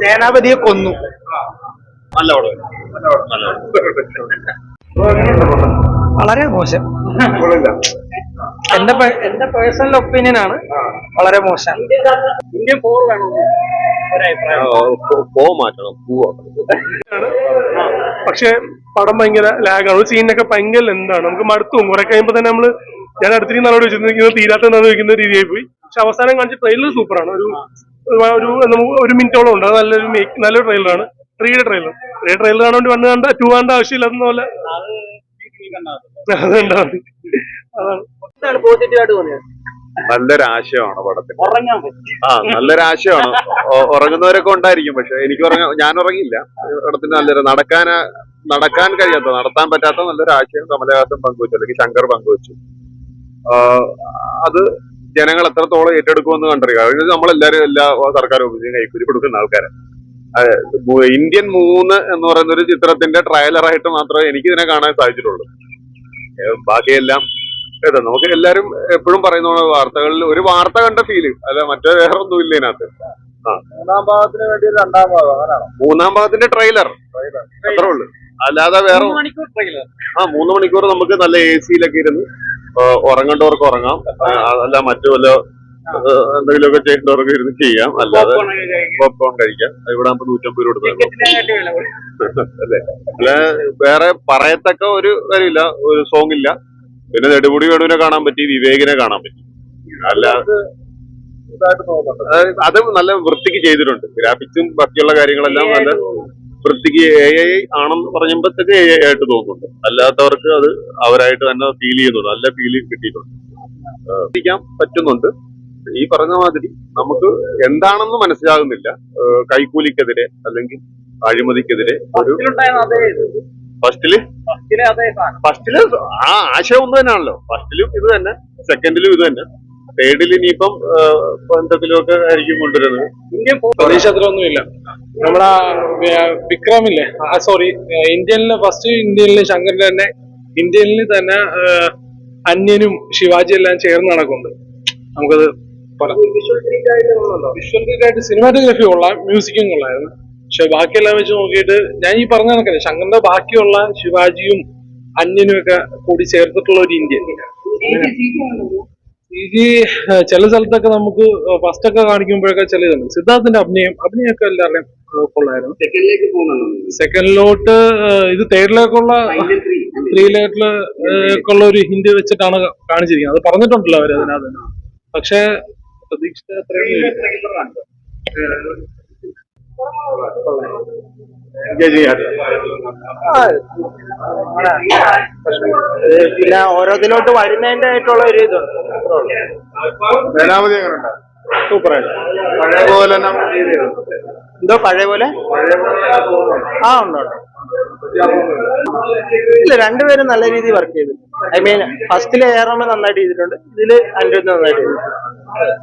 സേനാപതിയെ കൊന്നു. നല്ല വളരെ മോശം. എന്റെ എന്റെ പേഴ്സണൽ ഒപ്പീനിയൻ ആണ് വളരെ മോശം. ഇന്ത്യൻ ഫോർ വേണം? പോ മാറ്റണം. പക്ഷെ പടം ഭയങ്കര ലാഗാണ് ഒരു സീനൊക്കെ ഭയങ്കര എന്താണ് നമുക്ക് മടുത്തു. കുറെ കഴിയുമ്പോ തന്നെ നമ്മൾ ഞാൻ അടുത്തിരിക്കുന്ന ആളോട് ചോദിച്ചിരിക്കുന്നത് തീരാത്ത എന്താന്ന് ചോദിക്കുന്ന രീതിയായി പോയി. പക്ഷെ അവസാനം കാണിച്ച ട്രെയിലർ സൂപ്പറാണ്. ഒരു ഒരു- ഒരു മിനിറ്റോളം ഉണ്ട്. അത് നല്ലൊരു നല്ലൊരു ട്രെയിലറാണ് ത്രീയുടെ ട്രെയിലർ ത്രീ ട്രെയിലർ കാണാൻ വേണ്ടി വന്ന് കണ്ട ടു കണ്ട ആവശ്യമില്ല പോലെ. അത് കണ്ടാ മതി. അതാണ്. പോസിറ്റീവ് ആയിട്ട് തോന്നിയത്. നല്ലൊരു ആശയമാണ് പറ്റി. ആ നല്ലൊരു ആശയമാണ് ഉറങ്ങുന്നവരൊക്കെ ഉണ്ടായിരിക്കും. പക്ഷെ എനിക്ക് ഉറങ്ങ ഞാൻ ഉറങ്ങിയില്ല. പടത്തിന് നല്ലൊരു നടക്കാൻ നടക്കാൻ കഴിയാത്ത നടത്താൻ പറ്റാത്ത നല്ലൊരു ആശയം കമലഹാസൻ പങ്കുവച്ചു അല്ലെങ്കിൽ ശങ്കർ പങ്കുവെച്ചു. ആ, അത് ജനങ്ങൾ എത്രത്തോളം ഏറ്റെടുക്കുമെന്ന് കണ്ടറിയുക അതായത് നമ്മളെല്ലാരും എല്ലാ സർക്കാർ ഓഫീസിലും കൈക്കൂലി കൊടുക്കുന്ന ആൾക്കാരാണ് ഇന്ത്യൻ മൂന്ന് എന്ന് പറയുന്ന ഒരു ചിത്രത്തിന്റെ ട്രയലറായിട്ട് മാത്രമേ എനിക്ക് ഇതിനെ കാണാൻ സാധിച്ചിട്ടുള്ളൂ. ബാക്കിയെല്ലാം ഏതാ നമുക്ക് എല്ലാരും എപ്പോഴും പറയുന്ന വാർത്തകളിൽ ഒരു വാർത്ത കണ്ട ഫീൽ അല്ല മറ്റേ വേറെ ഒന്നും ഇല്ല ഇതിനകത്ത്. മൂന്നാം ഭാഗത്തിന് വേണ്ടി രണ്ടാം ഭാഗം അങ്ങനെയാണോ? മൂന്നാം ഭാഗത്തിന്റെ ട്രെയിലർ. അത്രേ ഉള്ളൂ. അല്ലാതെ വേറെ മണിക്കൂർ ട്രെയിലർ. ആ മൂന്ന് മണിക്കൂർ നമുക്ക് നല്ല എ സിയിലൊക്കെ ഇരുന്ന് ഉറങ്ങേണ്ടവർക്ക് ഉറങ്ങാം. അല്ല മറ്റു വല്ല എന്തെങ്കിലുമൊക്കെ ചെയ്യേണ്ടവർക്ക് ഇരുന്ന് ചെയ്യാം. അല്ലാതെ പോപ്കോൺ കഴിക്കാം. ഇവിടെ നമുക്ക് നൂറ്റമ്പത് രൂപ അല്ലേ? അല്ല വേറെ പറയത്തക്ക ഒരു കാര്യമില്ല. ഒരു സോങ് ഇല്ല. പിന്നെ നെടുമുടി വേണുവിനെ കാണാൻ പറ്റി വിവേകിനെ കാണാൻ പറ്റി. അല്ല അത് നല്ല വൃത്തിക്ക് ചെയ്തിട്ടുണ്ട്. ഗ്രാഫിക്സും ബാക്കിയുള്ള കാര്യങ്ങളെല്ലാം നല്ല വൃത്തിക്ക് എ ഐ ആണെന്ന് പറയുമ്പോഴത്തേക്ക് എ ഐ ആയിട്ട് തോന്നുന്നുണ്ട്. അല്ലാത്തവർക്ക് അത് അവരായിട്ട് തന്നെ ഫീൽ ചെയ്യുന്നുണ്ട്. നല്ല ഫീൽ കിട്ടിയിട്ടുണ്ട്. ആ, ഇരിക്കാൻ പറ്റുന്നുണ്ട്. ഈ പറഞ്ഞ മാതിരി നമുക്ക് എന്താണെന്ന് മനസ്സിലാകുന്നില്ല. കൈക്കൂലിക്കെതിരെ അല്ലെങ്കിൽ അഴിമതിക്കെതിരെ ഒരു ഫസ്റ്റിൽ? ഫസ്റ്റിൽ ആ ആശയം ഒന്ന് തന്നെയാണല്ലോ ഫസ്റ്റിലും ഇത് തന്നെ സെക്കൻഡിലും ഇത് തന്നെ. തേർഡിൽ ഇനിയിപ്പം എന്തെങ്കിലുമൊക്കെ ആയിരിക്കും കൊണ്ടുവരുന്നത്. പ്രതീക്ഷ അത്രയൊന്നുമില്ല. നമ്മുടെ വിക്രമില്ലേ? ആ സോറി ഇന്ത്യനിലെ ഫസ്റ്റ് ഇന്ത്യനിലെ ശങ്കറിന്റെ തന്നെ ഇന്ത്യനിൽ തന്നെ അന്യനും ശിവാജി എല്ലാം ചേർന്ന് നടക്കുന്നുണ്ട്. നമുക്കത് വിഷ്വൽ ആയിട്ട് സിനിമാറ്റോഗ്രഫി കൊള്ളാം മ്യൂസിക്കും കൊള്ളായിരുന്നു. പക്ഷെ ബാക്കിയെല്ലാം വെച്ച് നോക്കിയിട്ട് ഞാൻ ഈ പറഞ്ഞ കണക്കല്ലേ ശങ്കറിന്റെ ബാക്കിയുള്ള ശിവാജിയും അന്യനും ഒക്കെ കൂടി ചേർത്തിട്ടുള്ള ഒരു ഇന്ത്യ ജി ചില സ്ഥലത്തൊക്കെ നമുക്ക് ഫസ്റ്റ് ഒക്കെ കാണിക്കുമ്പോഴൊക്കെ ചില ഇതുണ്ട്. സിദ്ധാർത്ഥിന്റെ അഭിനയം അഭിനയൊക്കെ എല്ലാവരുടെയും സെക്കൻഡിലേക്ക് കൊള്ളായിരുന്നു സെക്കൻഡിലോട്ട് ഇത് തേർഡിലേക്കുള്ള ത്രീയിലേക്കുള്ള ഉള്ള ഒരു ഹിന്ദി വെച്ചിട്ടാണ് കാണിച്ചിരിക്കുന്നത്. അത് പറഞ്ഞിട്ടുണ്ടല്ലോ അവർ അതിനകത്ത്. പക്ഷേ പ്രതീക്ഷിച്ച പിന്നെ ഓരോന്നിലോട്ട് വരുന്നതിന്റെ ആയിട്ടുള്ള ഒരു ഇതുണ്ട്. സേനാപതി എങ്ങനെയുണ്ട് സൂപ്പറായിട്ട് പഴയ പോലെ എന്തോ പഴയ പോലെ? ആ ഉണ്ടോ ഉണ്ട്. ഇല്ല രണ്ടുപേരും നല്ല രീതിയിൽ വർക്ക് ചെയ്തു ഐ മീൻ ഫസ്റ്റിൽ ഏറെ നന്നായിട്ട് ചെയ്തിട്ടുണ്ട്. ഇതിൽ അനിരുദ്ധ നന്നായിട്ട് ചെയ്തിട്ടുണ്ട്.